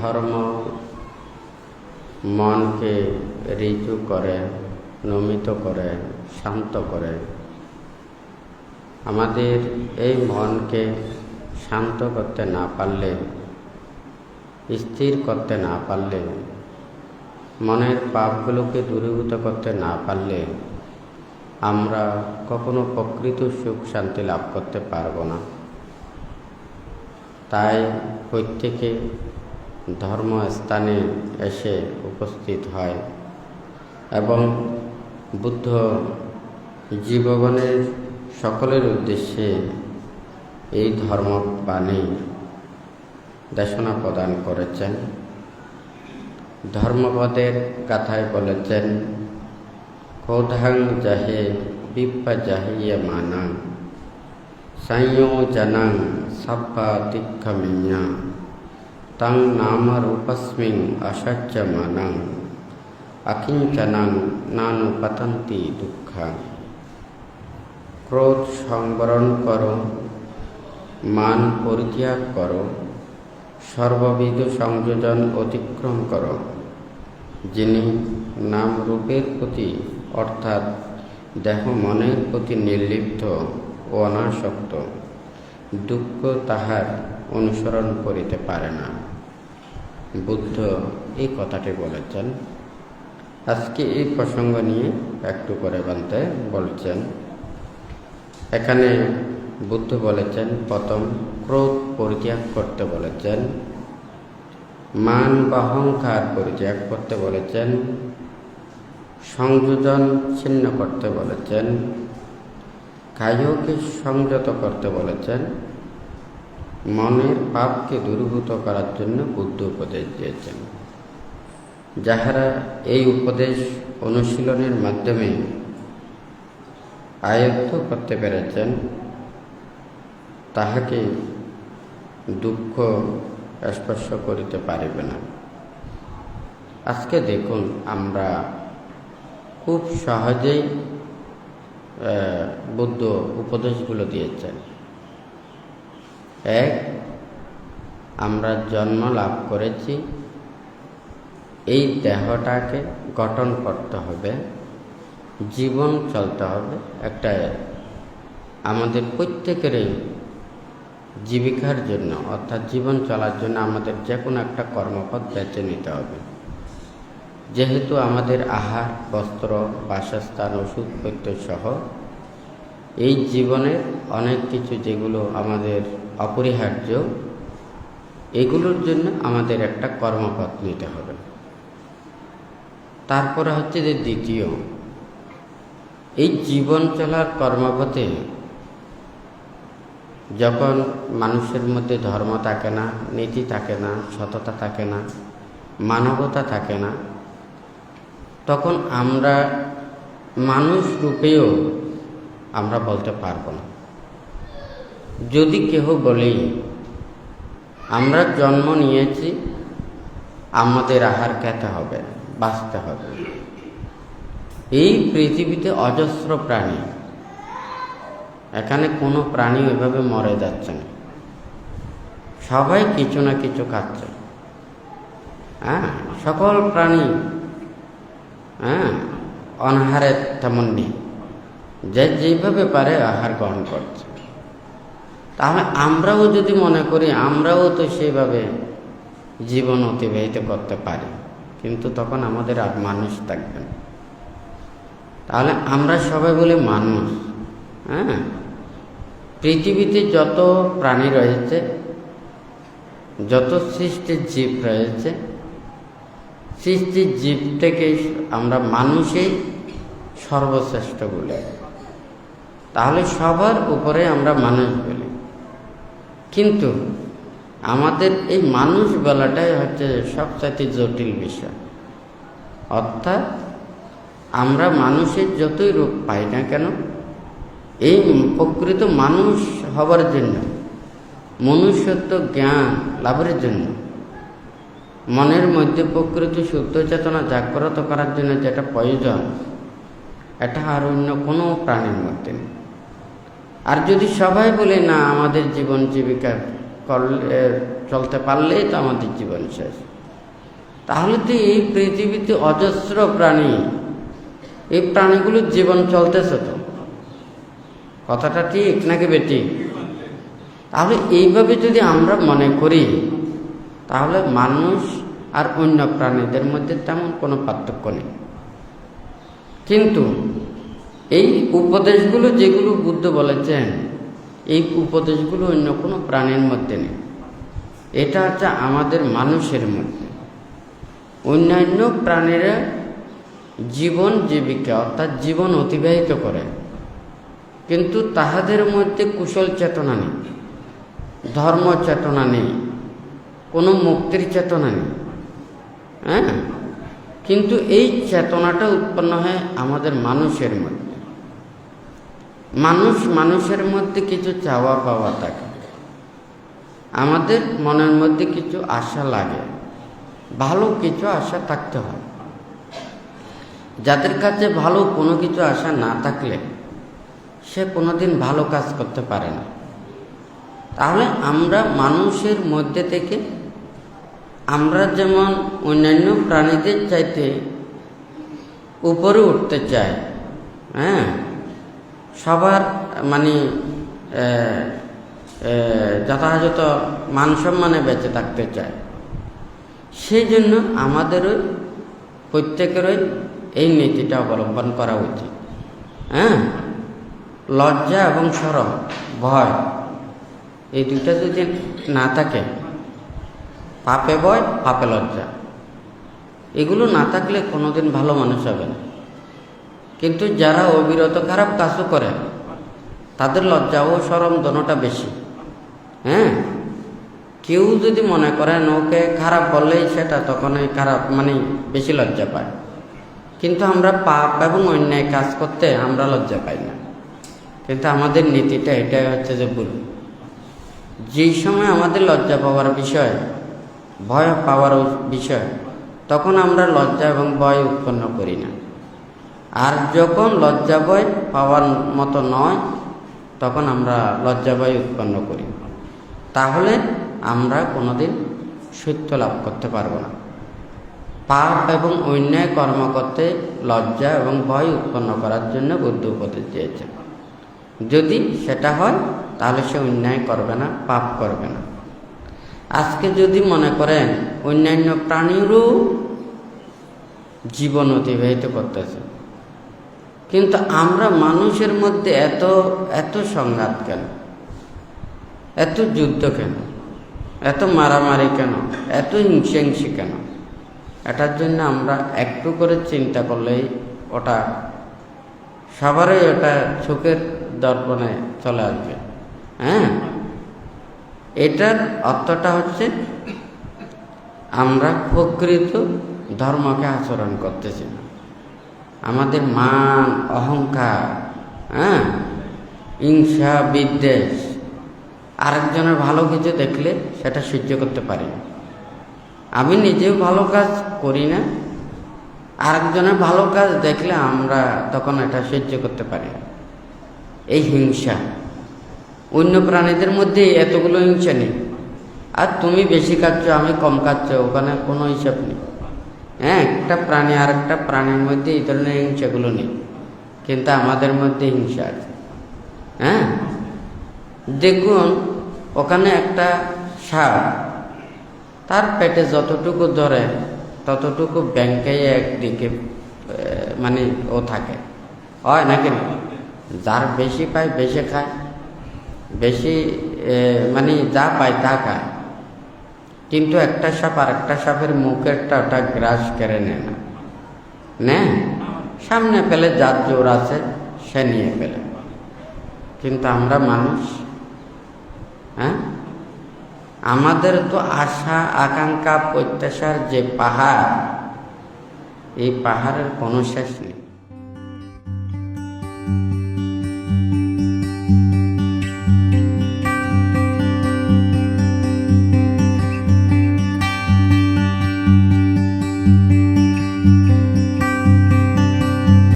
ধর্ম মনকে ঋজু করে, নমিত করে, শান্ত করে। আমাদের এই মনকে শান্ত করতে না পারলে, স্থির করতে না পারলে, মনের পাপগুলোকে দূরীভূত করতে না পারলে, আমরা কখনো প্রকৃত সুখ শান্তি লাভ করতে পারব না। তাই প্রত্যেকে ধর্মস্থানে এসে উপস্থিত হয় এবং বুদ্ধ জীবগণের সকলের উদ্দেশ্যে এই ধর্মবাণী দেশনা প্রদান করেছেন। ধর্মপদের কথায় বলেছেন ক্রোধাং জাহে বিপ্পা জাহিয়ে মানাং সংয়োজনং সপ্পাতিক্ষমিয়া তং নামরূপস্মিং অসহ্যমানং অকিঞ্চনং নানুপতন্তি দুঃখ। ক্রোধ সংবরণ করো, মান পরিত্যাগ করো, সর্ববিধ সংযোজন অতিক্রম করো। যিনি নাম রূপের প্রতি, অর্থাৎ দেহ মনের প্রতি নির্লিপ্ত ও অনাসক্ত, দুঃখ তাহার অনুসরণ করিতে পারে না। বুদ্ধ এই কথাটি বলেছেন। আজকে এই প্রসঙ্গ নিয়ে একটু করে বানতে বলছেন। এখানে বুদ্ধ বলেছেন, প্রথম ক্রোধ পরিত্যাগ করতে বলেছেন, মান বা অহংকার পরিত্যাগ করতে বলেছেন, সংযোজন ছিন্ন করতে বলেছেন, কায়কে সংযত করতে বলেছেন মনের পাপকে দূরীভূত করার জন্য বুদ্ধ উপদেশ দিয়েছেন। যাহারা এই উপদেশ অনুশীলনের মাধ্যমে আয়ত্ত করতে পেরেছেন, তাহাকে দুঃখ স্পর্শ করিতে পারিবে না। আজকে দেখুন আমরা খুব সহজেই বুদ্ধ উপদেশগুলো দিয়েছেন। এক, আমরা জন্ম লাভ করেছি। এই দেহটাকে গঠন করতে হবে, জীবন চলতে হবে একটা আমাদের প্রত্যেকেরই জীবিকার জন্য, অর্থাৎ জীবন চলার জন্য আমাদের যে কোনো একটা কর্মপথ বেছে নিতে হবে। যেহেতু আমাদের আহার, বস্ত্র, বাসস্থান ওষুধ প্রত্যয় সহ এই জীবনের অনেক কিছু যেগুলো আমাদের অপরিহার্য, এগুলোর জন্য আমাদের একটা কর্মপথ নিতে হবে। তারপরে হচ্ছে যে দ্বিতীয়, এই জীবন চলার কর্মপথে যখন মানুষের মধ্যে ধর্ম থাকে না, নীতি থাকে না, সততা থাকে না, মানবতা থাকে না, তখন আমরা মানুষ রূপেও আমরা বলতে পারব না। যদি কেহ বলি, আমরা জন্ম নিয়েছি, আমাদের আহার খেতে হবে, বাঁচতে হবে। এই পৃথিবীতে অজস্র প্রাণী। এখানে কোনো প্রাণী ওইভাবে মরে যাচ্ছে না। সবাই কিছু না কিছু খাচ্ছে। হ্যাঁ সকল প্রাণী হ্যাঁ অনাহারে তেমন নেই। যে যেভাবে পারে আহার গ্রহণ করছে। তাহলে আমরাও যদি মনে করি, আমরাও তো সেইভাবে জীবন অতিবাহিত করতে পারি, কিন্তু তখন আমাদের আর মানুষ থাকবে না। তাহলে আমরা সবাই বলে মানুষ হ্যাঁ? পৃথিবীতে যত প্রাণী রয়েছে, যত সৃষ্টির জীব রয়েছে সৃষ্টির জীব থেকে আমরা মানুষই সর্বশ্রেষ্ঠ বলি। তাহলে সবার উপরে আমরা মানুষ বলি। কিন্তু আমাদের এই মানুষ বলাটাই হচ্ছে সবচাইতে জটিল বিষয়। অর্থাৎ আমরা মানুষের যতই রূপ পাই না কেন, এই প্রকৃত মানুষ হবার জন্য, মনুষ্যত্ব জ্ঞান লাভের জন্য, মনের মধ্যে প্রকৃত শুদ্ধ চেতনা জাগ্রত করার জন্য যেটা প্রয়োজন, এটা আর অন্য কোনো প্রাণীর মধ্যে নেই। আর যদি সবাই বলে, না, আমাদের জীবন জীবিকা করলে চলতে পারলেই তো আমাদের জীবন শেষ। তাহলে তো এই পৃথিবীতে অজস্র প্রাণী, এই প্রাণীগুলোর জীবন চলতেছে তো। কথাটা ঠিক নাকি বেটি? তাহলে এইভাবে যদি আমরা মনে করি, তাহলে মানুষ আর অন্য প্রাণীদের মধ্যে তেমন কোনো পার্থক্য নেই। কিন্তু এই উপদেশগুলো যেগুলো বুদ্ধ বলেছেন, এই উপদেশগুলো অন্য কোনো প্রাণীর মধ্যে নেই। এটা হচ্ছে আমাদের মানুষের মধ্যে। অন্যান্য প্রাণীরা জীবন জীবিকা, অর্থাৎ জীবন অতিবাহিত করে। কিন্তু তাহাদের মধ্যে কুশল চেতনা নেই, ধর্ম চেতনা নেই, কোনো মুক্তির চেতনা নেই। হ্যাঁ? কিন্তু এই চেতনাটা উৎপন্ন হয় আমাদের মানুষের মধ্যে। মানুষ মানুষের মধ্যে কিছু চাওয়া পাওয়া থাকে। আমাদের মনের মধ্যে কিছু আশা লাগে। ভালো কিছু আশা থাকতে হয়। যাদের কাছে ভালো কোনো কিছু আশা না থাকলে সে কোনোদিন ভালো কাজ করতে পারে না। তাহলে আমরা মানুষের মধ্যে থেকে আমরা যেমন অন্যান্য প্রাণীদের চাইতে উপরে উঠতে চাই হ্যাঁ? সবার মানে যথাযথ মান সম্মানে বেঁচে থাকতে চায়। সেই জন্য আমাদেরও প্রত্যেকেরই এই নীতিটা অবলম্বন করা উচিত। হ্যাঁ? লজ্জা এবং সরম, ভয়, এই দুইটা যদি না থাকে, পাপে ভয়, পাপে লজ্জা। এগুলো না থাকলে কোনোদিন ভালো মানুষ হবে না। কিন্তু যারা অবিরত খারাপ কাজও করে, তাদের লজ্জা ও সরম দোনোটা বেশি। হ্যাঁ? কেউ যদি মনে করেন ওকে খারাপ বললেই সেটা তখন খারাপ মানে বেশি লজ্জা পায়। কিন্তু আমরা পাপ এবং অন্যায় কাজ করতে আমরা লজ্জা পাই না। কিন্তু আমাদের নীতিটা এটাই হচ্ছে যে ভুল। যেই সময় আমাদের লজ্জা পাওয়ার বিষয়, ভয় পাওয়ার বিষয়, তখন আমরা লজ্জা এবং ভয় উৎপন্ন করি না। আর যখন লজ্জা ভয় পাওয়ার মতো নয়, তখন আমরা লজ্জা ভয় উৎপন্ন করি। তাহলে আমরা কোনোদিন সত্য লাভ করতে পারব না। পাপ এবং অন্যায় কর্ম করতে লজ্জা এবং ভয় উৎপন্ন করার জন্য বুদ্ধ উপদেশ দিয়েছেন। যদি সেটা হয়, তাহলে সে অন্যায় করবে না, পাপ করবে না। আজকে যদি মনে করেন, অন্যান্য প্রাণীরও জীবন অতিবাহিত করতেছে কিন্তু আমরা মানুষের মধ্যে এত এত সংঘাত কেন? এত যুদ্ধ কেন? এত মারামারি কেন? এত হিংসাংসি কেন? এটার জন্য আমরা একটু করে চিন্তা করলেই ওটা সবারই ওটা চোখের দর্পণে চলে আসবে। হ্যাঁ? এটার অর্থটা হচ্ছে আমরা প্রকৃত ধর্মকে আচরণ করতেছি না। আমাদের মান, অহংকার হ্যাঁ? হিংসা, বিদ্বেষ, আরেকজনের ভালো কিছু দেখলে সেটা সহ্য করতে পারি না। আমি নিজেও ভালো কাজ করি না, আরেকজনের ভালো কাজ দেখলে আমরা তখন এটা সহ্য করতে পারি এই হিংসা। অন্য প্রাণীদের মধ্যে এতগুলো হিংসা নেই। আর তুমি বেশি খাচ্ছ, আমি কম খাচ্ছ, ওখানে কোনো হিসাব নেই। হ্যাঁ একটা প্রাণী আর একটা প্রাণীর মধ্যে এই ধরনের হিংসাগুলো নেই। কিন্তু আমাদের মধ্যে হিংসা আছে। হ্যাঁ? দেখুন, ওখানে একটা সাপ, তার পেটে যতটুকু ধরে, ততটুকু ব্যাংকে একদিকে মানে ও থাকে। হয় নাকি যার বেশি পায়, বেশি খায়। বেশি মানে যা পায় তা খায়। কিন্তু একটা সাপ আর একটা সাপের মুখেরটা ওটা গ্রাস কেড়ে নেয় না। নে সামনে পেলে যার জোর আছে, সে নিয়ে পেলে। কিন্তু আমরা মানুষ হ্যাঁ? আমাদের তো আশা, আকাঙ্ক্ষা, প্রত্যাশার যে পাহাড়, এই পাহাড়ের কোনো শেষ নেই।